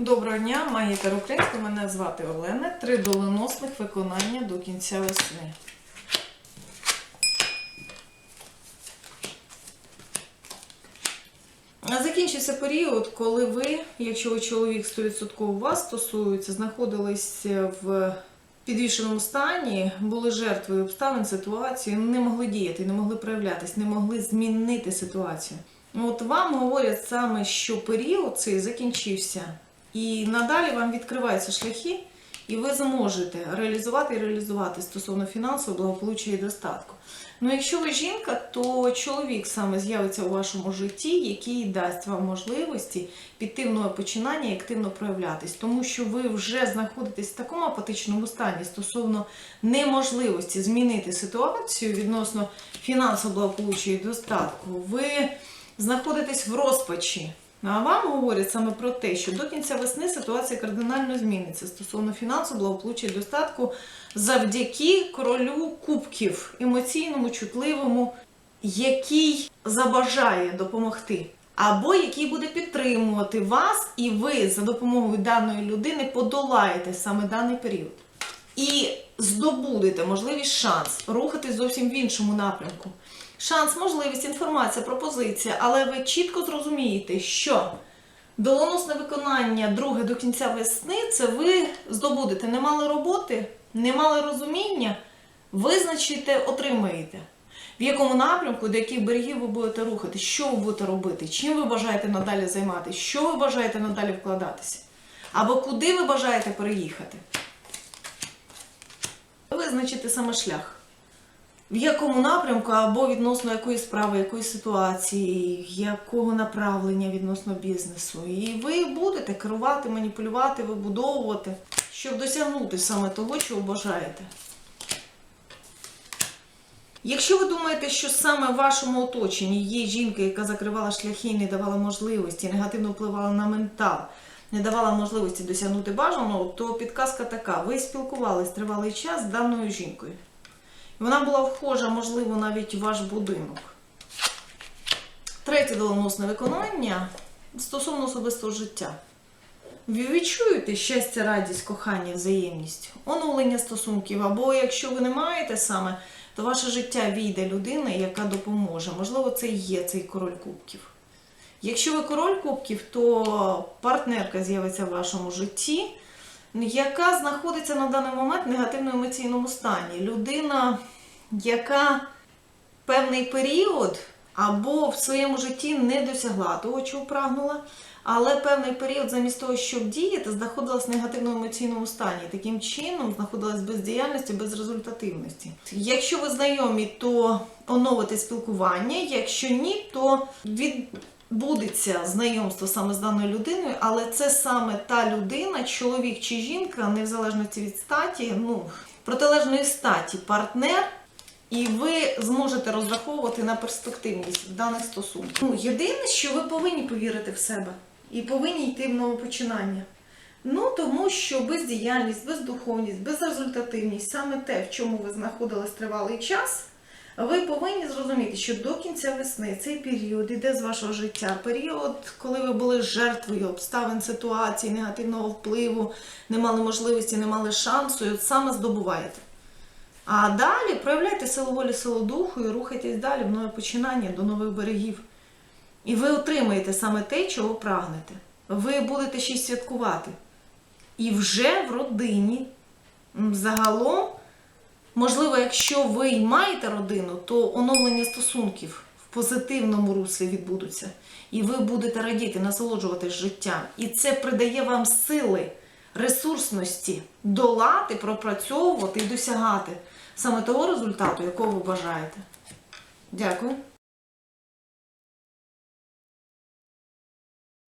Доброго дня, магітер Українська. Мене звати Олена. Три доленосних виконання до кінця весни. Закінчився період, коли ви, якщо ви чоловік 100% вас стосується, знаходились в підвішеному стані, були жертвою обставин, ситуації, не могли діяти, не могли проявлятись, не могли змінити ситуацію. От вам говорять саме, що період цей закінчився, і надалі вам відкриваються шляхи, і ви зможете реалізувати і реалізувати стосовно фінансового благополуччя і достатку. Ну, якщо ви жінка, то чоловік саме з'явиться у вашому житті, який дасть вам можливості піти в нове починання і активно проявлятись, тому що ви вже знаходитесь в такому апатичному стані стосовно неможливості змінити ситуацію відносно фінансового благополуччя і достатку. Ви знаходитесь в розпачі. А вам говорять саме про те, що до кінця весни ситуація кардинально зміниться стосовно фінансового благополуччя і достатку завдяки королю кубків, емоційному, чутливому, який забажає допомогти, або який буде підтримувати вас, і ви за допомогою даної людини подолаєте саме даний період. І здобудете можливість шанс рухатись зовсім в іншому напрямку. Шанс, можливість, інформація, пропозиція, але ви чітко зрозумієте, що доленосне виконання друге до кінця весни це ви здобудете. Не мали роботи, не мали розуміння, визначите, отримаєте. В якому напрямку, до яких берегів ви будете рухати, що ви будете робити, чим ви бажаєте надалі займатися, що ви бажаєте надалі вкладатися, або куди ви бажаєте переїхати. Визначити саме шлях. В якому напрямку або відносно якої справи, якої ситуації, якого направлення відносно бізнесу. І ви будете керувати, маніпулювати, вибудовувати, щоб досягнути саме того, чого бажаєте. Якщо ви думаєте, що саме в вашому оточенні є жінка, яка закривала шляхи, не давала можливості, негативно впливала на ментал, не давала можливості досягнути бажаного, то підказка така: ви спілкувались тривалий час з даною жінкою. Вона була вхожа, можливо, навіть у ваш будинок. Третє доленосне виконання стосовно особистого життя. Ви відчуєте щастя, радість, кохання, взаємність, оновлення стосунків, або якщо ви не маєте саме, то ваше життя війде людина, яка допоможе. Можливо, це і є цей король кубків. Якщо ви король кубків, то партнерка з'явиться в вашому житті, яка знаходиться на даний момент в негативно-емоційному стані. Людина, яка певний період або в своєму житті не досягла того, чого прагнула, але певний період, замість того, щоб діяти, знаходилась в негативно-емоційному стані. Таким чином знаходилась без діяльності, без результативності. Якщо ви знайомі, то оновите спілкування. Якщо ні, то відбудеться знайомство саме з даною людиною, але це саме та людина, чоловік чи жінка, не від статі, ну, протилежної статі, партнер. І ви зможете розраховувати на перспективність даних стосунках. Ну, єдине, що ви повинні повірити в себе і повинні йти в нове починання. Ну, тому що бездіяльність, бездуховність, безрезультативність, саме те, в чому ви знаходились тривалий час, ви повинні зрозуміти, що до кінця весни цей період іде з вашого життя. Період, коли ви були жертвою обставин ситуації, негативного впливу, не мали можливості, не мали шансу, і от саме здобуваєте. А далі проявляйте силу волі, силу духу і рухайтесь далі в нове починання до нових берегів. І ви отримаєте саме те, чого прагнете. Ви будете ще й святкувати. І вже в родині загалом, можливо, якщо ви й маєте родину, то оновлення стосунків в позитивному руслі відбудуться. І ви будете радіти, насолоджуватись життям. І це придає вам сили, ресурсності долати, пропрацьовувати і досягати саме того результату, якого ви бажаєте. Дякую.